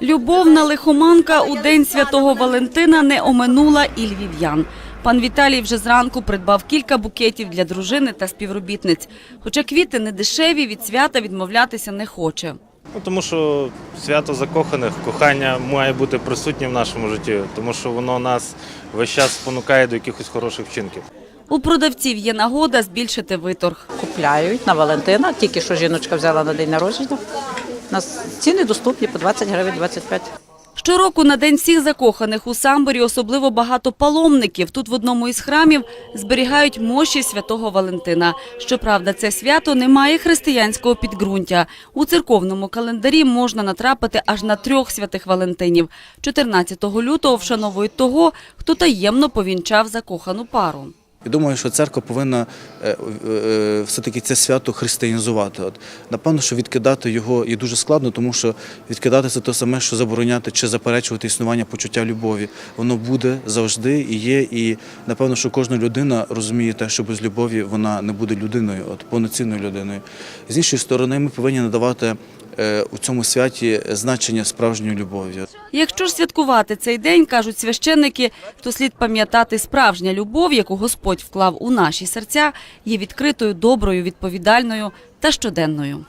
Любовна лихоманка у день святого Валентина не оминула і львів'ян. Пан Віталій вже зранку придбав кілька букетів для дружини та співробітниць. Хоча квіти не дешеві, від свята відмовлятися не хоче. Ну, тому що свято закоханих, кохання має бути присутнє в нашому житті, тому що воно нас весь час спонукає до якихось хороших вчинків. У продавців є нагода збільшити виторг. Купляють на Валентина, тільки що жіночка взяла на день народження. Нас ціни доступні по 20 гривень, 25. Щороку на День всіх закоханих у Самборі особливо багато паломників. Тут в одному із храмів зберігають мощі святого Валентина. Щоправда, це свято не має християнського підґрунтя. У церковному календарі можна натрапити аж на трьох святих Валентинів. 14 лютого вшановують того, хто таємно повінчав закохану пару. Я думаю, що церква повинна е, е, все-таки це свято християнізувати. От, напевно, що відкидати його є дуже складно, тому що відкидати це те саме, що забороняти чи заперечувати існування почуття любові. Воно буде завжди і є. І напевно, що кожна людина розуміє те, що без любові вона не буде людиною, от повноцінною людиною. З іншої сторони, ми повинні надавати е, у цьому святі значення справжньої любові. Якщо ж святкувати цей день, кажуть священники, то слід пам'ятати справжня любов, яку Господь вклав у наші серця, є відкритою, доброю, відповідальною та щоденною.